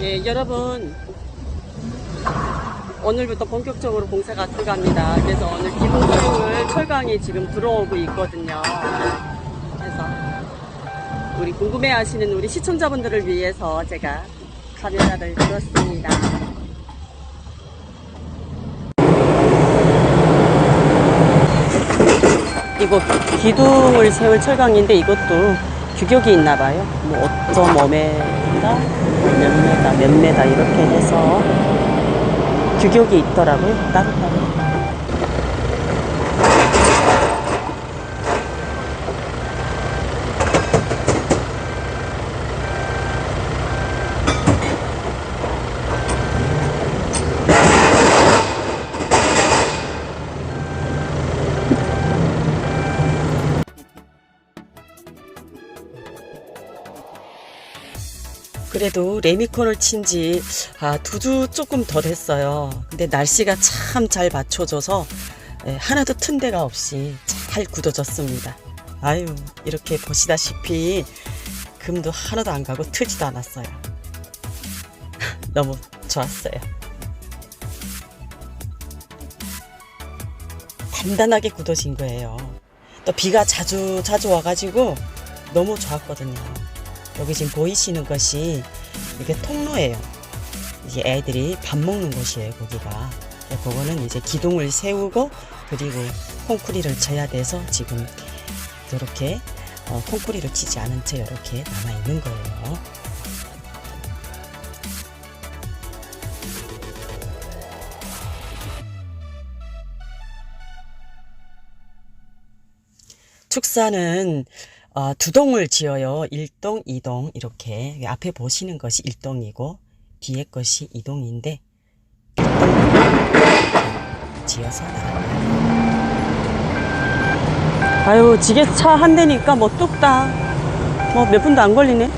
예, 여러분. 오늘부터 본격적으로 공사가 들어갑니다. 그래서 오늘 기본소율 철강이 지금 들어오고 있거든요. 우리 궁금해 하시는 우리 시청자분들을 위해서 제가 카메라를 들었습니다. 이거 기둥을 세울 철강인데 이것도 규격이 있나 봐요. 뭐 5.5m, 몇 메다, 몇 메다 이렇게 해서 규격이 있더라고요. 따로따로. 그래도 레미콘을 친지 아, 두 주 조금 더 됐어요. 근데 날씨가 참잘 맞춰줘서 예, 하나도 튼 데가 없이 잘 굳어졌습니다. 아유, 이렇게 보시다시피 금도 하나도 안 가고 트지도 않았어요. 너무 좋았어요. 단단하게 굳어진 거예요. 또 비가 자주 자주 와가지고 너무 좋았거든요. 여기 지금 보이시는 것이 이게 통로예요. 이게 애들이 밥 먹는 곳이에요, 거기가. 네, 그거는 이제 기둥을 세우고 그리고 콩쿠리를 쳐야 돼서 지금 이렇게 어, 콩쿠리를 치지 않은 채 이렇게 남아 있는 거예요. 축사는 어, 두 동을 지어요. 1동, 2동 이렇게 앞에 보시는 것이 1동이고 뒤에 것이 2동인데 지어서 나갑니다. 아유 지게차 한 대니까 뭐 뚝딱 뭐 몇 분도 안 걸리네.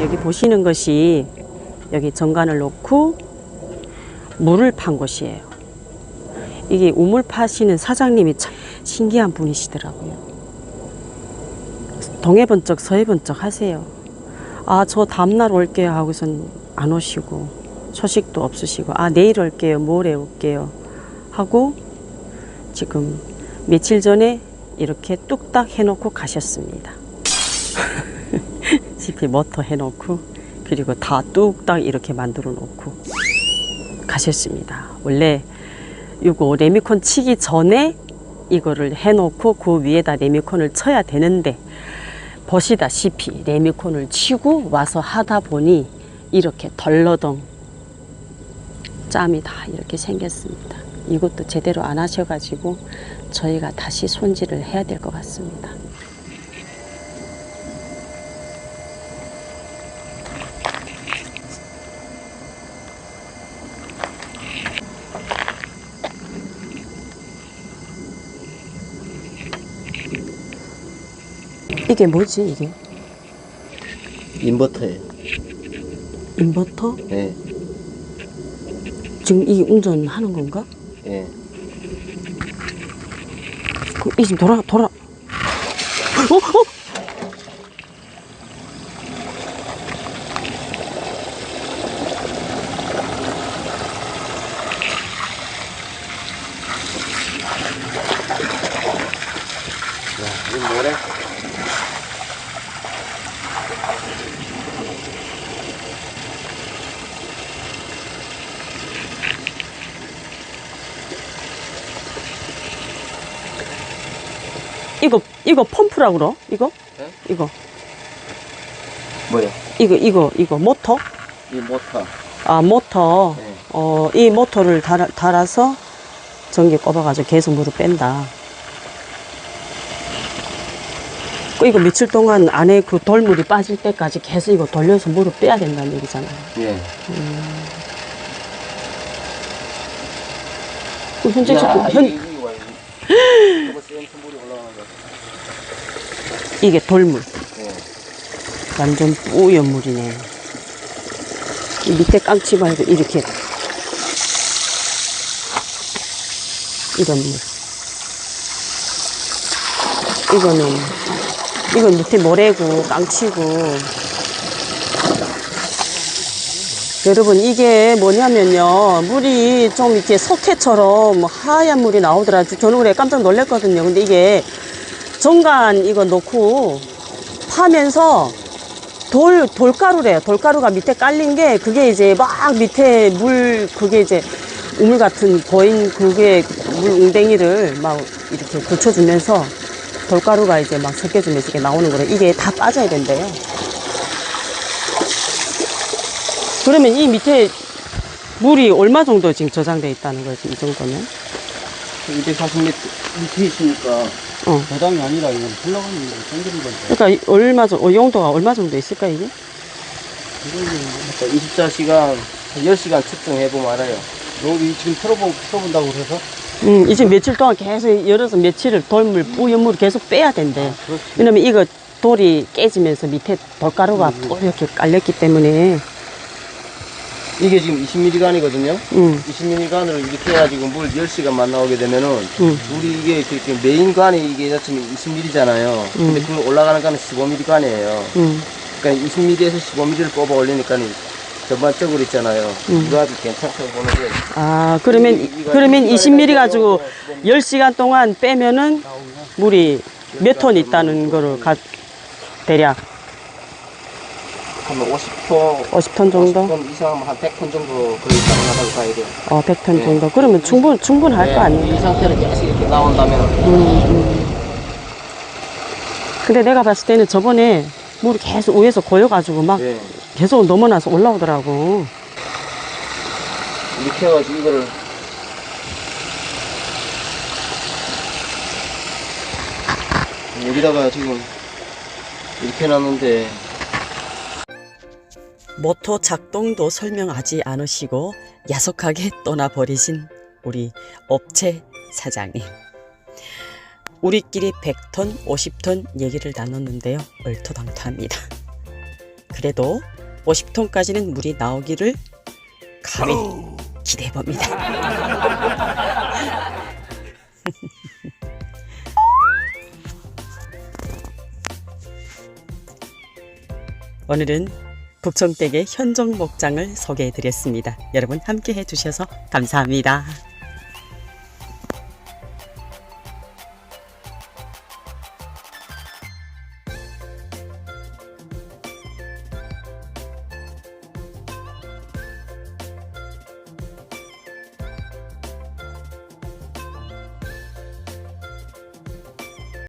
여기 보시는 것이 여기 정관을 놓고 물을 판 곳이에요. 이게 우물 파시는 사장님이 참 신기한 분이시더라고요. 동해 번쩍 서해 번쩍 하세요. 아, 저 다음날 올게요 하고선 안 오시고 소식도 없으시고 아, 내일 올게요. 모레 올게요. 하고 지금 며칠 전에 이렇게 뚝딱 해놓고 가셨습니다. 집에 모터 해놓고 그리고 다 뚝딱 이렇게 만들어 놓고 가셨습니다. 원래 이거 레미콘 치기 전에 이거를 해놓고 그 위에다 레미콘을 쳐야 되는데 보시다시피 레미콘을 치고 와서 하다 보니 이렇게 덜러덩 짬이 다 이렇게 생겼습니다. 이것도 제대로 안 하셔가지고 저희가 다시 손질을 해야 될 것 같습니다. 이게 뭐지 이게? 인버터예요. 인버터? 예, 지금 이게 운전하는 건가? 예. 그, 이 지금 돌아 돌아. 어? 어? 이거 뭐래? 이거 펌프라 그러? 이거? 네? 이거 뭐야? 이거 이거 이거 모터? 이 모터. 아 모터. 네. 어이 모터를 달아, 달아서 전기 꼽아가지고 계속 물을 뺀다. 그 이거 며칠 동안 안에 그 돌물이 빠질 때까지 계속 이거 돌려서 물을 빼야 된다는 얘기잖아요. 예. 그 현재 현, 이게 돌물. 예. 완전 뿌연 물이네. 이 밑에 깡치 말고 이렇게 이런 물. 이거는 이건 밑에 모래고 깡치고. 여러분 이게 뭐냐면요 물이 좀 이렇게 석회처럼 하얀 물이 나오더라 저는 그래 깜짝 놀랐거든요 근데 이게 정간 이거 놓고 파면서 돌, 돌가루래요. 돌가루가 밑에 깔린 게 그게 이제 막 밑에 물, 그게 이제 우물 같은 보인 그게 물 웅덩이를 막 이렇게 굳혀주면서 돌가루가 이제 막 섞여주면서 이게 나오는 거래. 이게 다 빠져야 된대요. 그러면 이 밑에 물이 얼마 정도 지금 저장돼 있다는 거지, 이 정도면? 240m 밑에 있으니까 어. 저당이 아니라 이건 흘러가는 거 땡기는 건데. 그러니까 이- 얼마 정도, 어, 용도가 얼마 정도 있을까, 이게? 이거는 24시간, 10시간 측정해보면 알아요. 여기 지금 틀어보, 틀어본다고 그래서? 음, 이제 며칠 동안 계속 열어서 며칠을 돌물, 뿌연물을 계속 빼야 된대. 그렇지. 왜냐면 이거 돌이 깨지면서 밑에 돌가루가 또 이렇게 깔렸기 때문에, 이게 지금 20ml간이거든요. 음, 20ml간으로 이렇게 해가지고 물 10시간만 나오게 되면은 음. 물이 이게 이렇게 메인 간이 이게 자체는 20ml잖아요. 근데 그 올라가는 간은 15ml간이에요. 음. 그러니까 20ml에서 15ml를 뽑아 올리니까 전반적으로 있잖아요. 이거 아주 괜찮다고 보는데 아, 그러면, 이- 그러면 이거 20ml 해가지고 가지고 뭐 10시간 동안 빼면은 물이 몇 톤 있다는 거를 가, 대략 하면 50톤, 50톤 정도? 50톤 이상 한 100톤 정도 거의 가능하다고 봐야 돼요. 어, 100톤 네. 정도. 그러면 충분, 충분할 거 아니에요? 이 상태로 계속 이렇게 나온다면 음, 음. 근데 내가 봤을 때는 저번에 물이 계속 위에서 고여가지고 막 예. 계속 넘어나서 올라오더라고. 이렇게 해가지고 이거를 여기다가 지금 이렇게 놨는데 모터 작동도 설명하지 않으시고 야속하게 떠나버리신 우리 업체 사장님. 우리끼리 100톤, 50톤 얘기를 나눴는데요. 얼토당토합니다. 그래도 50톤까지는 물이 나오기를 감히 기대해봅니다. 오늘은 북청댁의 현종 목장을 소개해 드렸습니다. 여러분 함께 해 주셔서 감사합니다.